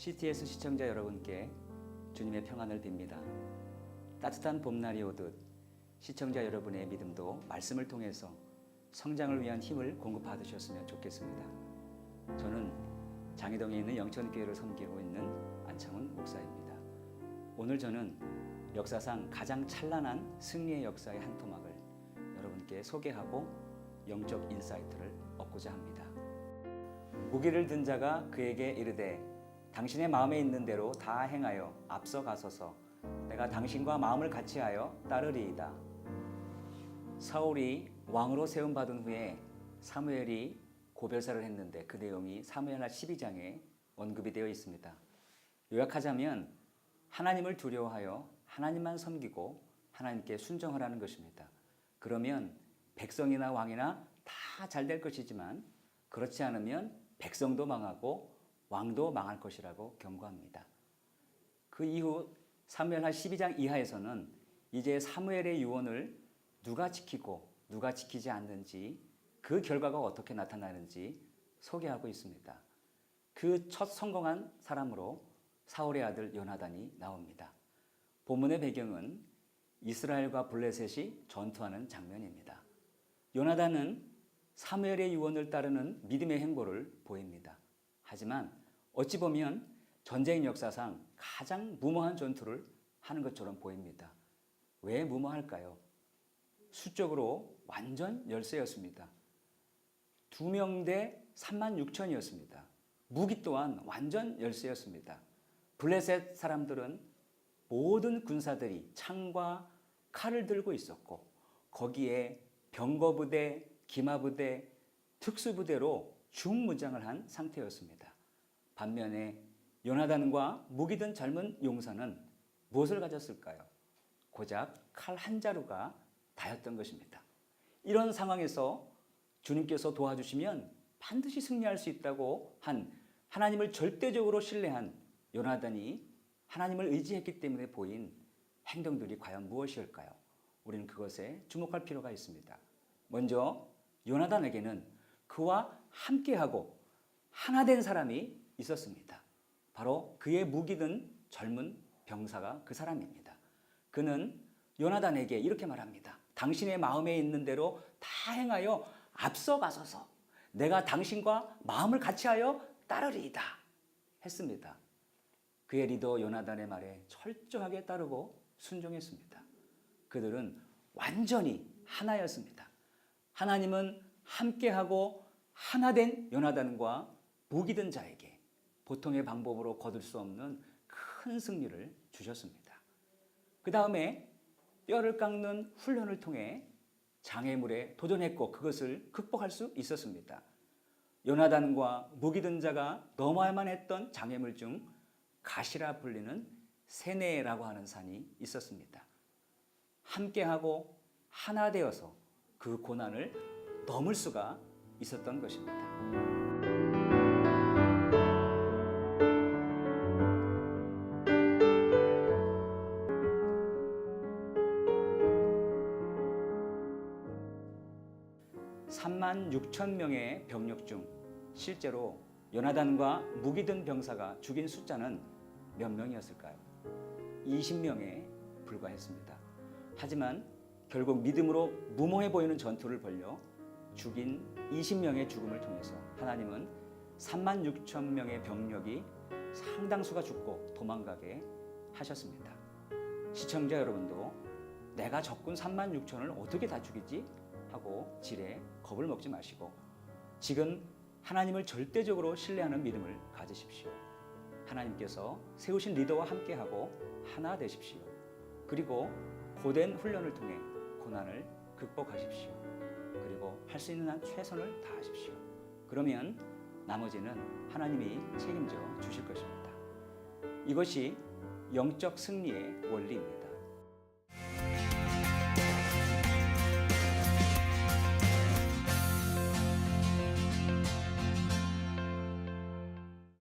CTS 시청자 여러분께 주님의 평안을 빕니다. 따뜻한 봄날이 오듯 시청자 여러분의 믿음도 말씀을 통해서 성장을 위한 힘을 공급받으셨으면 좋겠습니다. 저는 장희동에 있는 영천교회를 섬기고 있는 안창훈 목사입니다. 오늘 저는 역사상 가장 찬란한 승리의 역사의 한 토막을 여러분께 소개하고 영적 인사이트를 얻고자 합니다. 무기를 든 자가 그에게 이르되 당신의 마음에 있는 대로 다 행하여 앞서 가소서 내가 당신과 마음을 같이하여 따르리이다. 사울이 왕으로 세움 받은 후에 사무엘이 고별사를 했는데 그 내용이 사무엘하 12장에 언급이 되어 있습니다. 요약하자면 하나님을 두려워하여 하나님만 섬기고 하나님께 순종하라는 것입니다. 그러면 백성이나 왕이나 다 잘 될 것이지만 그렇지 않으면 백성도 망하고 왕도 망할 것이라고 경고합니다. 그 이후 사무엘하 12장 이하에서는 이제 사무엘의 유언을 누가 지키고 누가 지키지 않는지 그 결과가 어떻게 나타나는지 소개하고 있습니다. 그 첫 성공한 사람으로 사울의 아들 요나단이 나옵니다. 본문의 배경은 이스라엘과 블레셋이 전투하는 장면입니다. 요나단은 사무엘의 유언을 따르는 믿음의 행보를 보입니다. 하지만 어찌 보면 전쟁 역사상 가장 무모한 전투를 하는 것처럼 보입니다. 왜 무모할까요? 수적으로 완전 열세였습니다. 두명대 3만 6천이었습니다. 무기 또한 완전 열세였습니다. 블레셋 사람들은 모든 군사들이 창과 칼을 들고 있었고 거기에 병거부대, 기마부대, 특수부대로 중무장을 한 상태였습니다. 반면에 요나단과 무기 든 젊은 용사는 무엇을 가졌을까요? 고작 칼 한 자루가 다였던 것입니다. 이런 상황에서 주님께서 도와주시면 반드시 승리할 수 있다고 한 하나님을 절대적으로 신뢰한 요나단이 하나님을 의지했기 때문에 보인 행동들이 과연 무엇이었을까요? 우리는 그것에 주목할 필요가 있습니다. 먼저 요나단에게는 그와 함께하고 하나 된 사람이 있었습니다. 바로 그의 무기든 젊은 병사가 그 사람입니다. 그는 요나단에게 이렇게 말합니다. 당신의 마음에 있는 대로 다 행하여 앞서가소서 내가 당신과 마음을 같이하여 따르리이다 했습니다. 그의 리더 요나단의 말에 철저하게 따르고 순종했습니다. 그들은 완전히 하나였습니다. 하나님은 함께하고 하나된 요나단과 무기든 자에게 보통의 방법으로 거둘 수 없는 큰 승리를 주셨습니다. 그 다음에 뼈를 깎는 훈련을 통해 장애물에 도전했고 그것을 극복할 수 있었습니다. 요나단과 무기든 자가 넘어야만 했던 장애물 중 가시라 불리는 세네라고 하는 산이 있었습니다. 함께하고 하나 되어서 그 고난을 넘을 수가 있었던 것입니다. 삼만 6천 명의 병력 중 실제로 요나단과 무기든 병사가 죽인 숫자는 몇 명이었을까요? 20명에 불과했습니다. 하지만 결국 믿음으로 무모해 보이는 전투를 벌여 죽인 20명의 죽음을 통해서 하나님은 3만 6천 명의 병력이 상당수가 죽고 도망가게 하셨습니다. 시청자 여러분도 내가 적군 3만 6천을 어떻게 다 죽이지? 하고 지레 겁을 먹지 마시고 지금 하나님을 절대적으로 신뢰하는 믿음을 가지십시오. 하나님께서 세우신 리더와 함께하고 하나 되십시오. 그리고 고된 훈련을 통해 고난을 극복하십시오. 그리고 할 수 있는 한 최선을 다하십시오. 그러면 나머지는 하나님이 책임져 주실 것입니다. 이것이 영적 승리의 원리입니다.